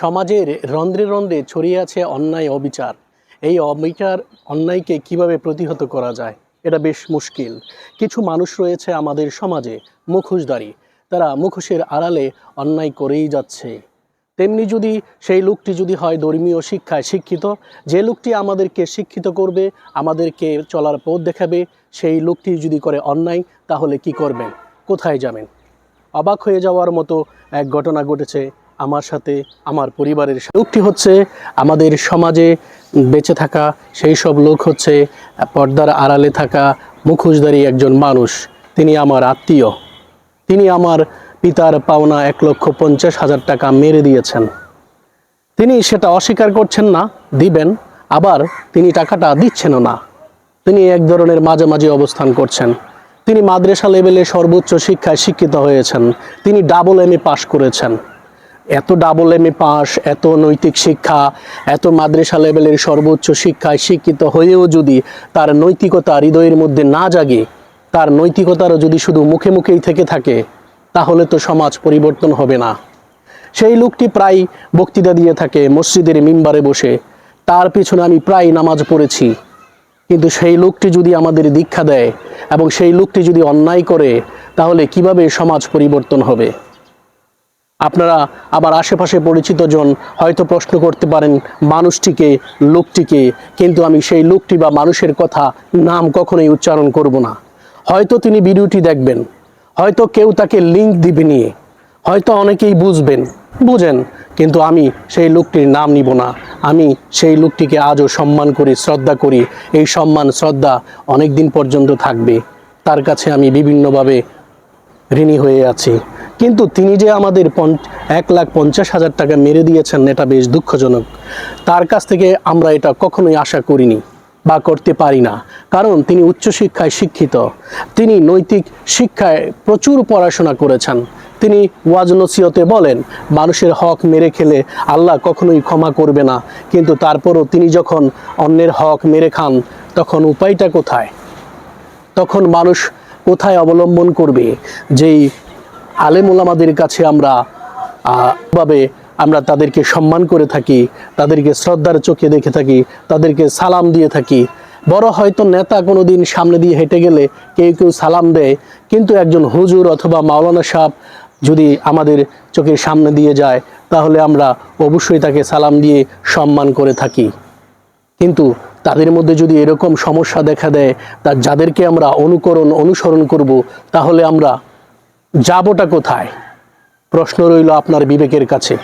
সমাজের রন্ধ্রে রন্ধ্রে ছড়িয়ে আছে অন্যায় অবিচার। এই অবিচার অন্যায়কে কীভাবে প্রতিহত করা যায়, এটা বেশ মুশকিল। কিছু মানুষ রয়েছে আমাদের সমাজে মুখোশদারি তারা মুখোশের আড়ালে অন্যায় করেই যাচ্ছে। তেমনি যদি সেই লোকটি যদি হয় ধর্মীয় শিক্ষায় শিক্ষিত, যে লোকটি আমাদেরকে শিক্ষিত করবে, আমাদেরকে চলার পথ দেখাবে, সেই লোকটি যদি করে অন্যায়, তাহলে কি করবেন? কোথায় যাবেন? অবাক হয়ে যাওয়ার মতো এক ঘটনা ঘটেছে আমার সাথে, আমার পরিবারের। লোকটি হচ্ছে আমাদের সমাজে বেঁচে থাকা, সেই সব লোক হচ্ছে পর্দার আড়ালে থাকা মুখোশধারী একজন মানুষ। তিনি আমার আত্মীয়। তিনি আমার পিতার পাওনা এক লক্ষ পঞ্চাশ হাজার টাকা মেরে দিয়েছেন। তিনি সেটা অস্বীকার করছেন না, দিবেন, আবার তিনি টাকাটা দিচ্ছেনও না। তিনি এক ধরনের মাঝামাঝি অবস্থান করছেন। তিনি মাদ্রাসা লেভেলে সর্বোচ্চ শিক্ষায় শিক্ষিত হয়েছেন। তিনি ডাবল এম এ পাশ করেছেন। এত ডাবল এম এ পাস এত নৈতিক শিক্ষা, এত মাদ্রাসা লেভেলের সর্বোচ্চ শিক্ষায় শিক্ষিত হয়েও যদি তার নৈতিকতা হৃদয়ের মধ্যে না জাগে, তার নৈতিকতারও যদি শুধু মুখে মুখেই থেকে থাকে, তাহলে তো সমাজ পরিবর্তন হবে না। সেই লোকটি প্রায় বক্তৃতা দিয়ে থাকে মসজিদের মিম্বারে বসে, তার পিছনে আমি প্রায় নামাজ পড়েছি। কিন্তু সেই লোকটি যদি আমাদের দীক্ষা দেয় এবং সেই লোকটি যদি অন্যায় করে, তাহলে কীভাবে সমাজ পরিবর্তন হবে? আপনারা আবার আশেপাশে পরিচিত জন হয়তো প্রশ্ন করতে পারেন, মানুষটিকে, লোকটিকে, কিন্তু আমি সেই লোকটি বা মানুষের কথা নাম কখনোই উচ্চারণ করব না। হয়তো তিনি ভিডিওটি দেখবেন, হয়তো কেউ তাকে লিঙ্ক দিবে নিয়ে, হয়তো অনেকেই বুঝবেন, বুঝেন, কিন্তু আমি সেই লোকটির নাম নিব না। আমি সেই লোকটিকে আজও সম্মান করি, শ্রদ্ধা করি। এই সম্মান, শ্রদ্ধা অনেক দিন পর্যন্ত থাকবে। তার কাছে আমি বিভিন্নভাবে ঋণী হয়ে আছি। কিন্তু তিনি যে আমাদের এক লাখ পঞ্চাশ হাজার টাকা মেরে দিয়েছেন, এটা বেশ দুঃখজনক। তার কাছ থেকে আমরা এটা কখনোই আশা করিনি বা করতে পারি না। কারণ তিনি উচ্চশিক্ষায় শিক্ষিত। তিনি নৈতিক শিক্ষায় প্রচুর পড়াশোনা করেছেন। তিনি ওয়াজ নসিহতে বলেন, মানুষের হক মেরে খেলে আল্লাহ কখনোই ক্ষমা করবে না। কিন্তু তারপরও তিনি যখন অন্যের হক মেরে খান, তখন উপায়টা কোথায়? তখন মানুষ কোথায় অবলম্বন করবে? যেই আলেমুলামাদের কাছে আমরা ভাবে আমরা তাদেরকে সম্মান করে থাকি, তাদেরকে শ্রদ্ধার চোখে দেখে থাকি, তাদেরকে সালাম দিয়ে থাকি। বড় হয়তো নেতা কোনো দিন সামনে দিয়ে হেঁটে গেলে কেউ কেউ সালাম দেয়, কিন্তু একজন হুজুর অথবা মাওলানা সাহেব যদি আমাদের চোখের সামনে দিয়ে যায়, তাহলে আমরা অবশ্যই তাকে সালাম দিয়ে সম্মান করে থাকি। কিন্তু তাদের মধ্যে যদি এরকম সমস্যা দেখা দেয়, তা যাদেরকে আমরা অনুকরণ, অনুসরণ করব, তাহলে আমরা যাবোটা কোথায়? প্রশ্ন রইল আপনার বিবেকের কাছে।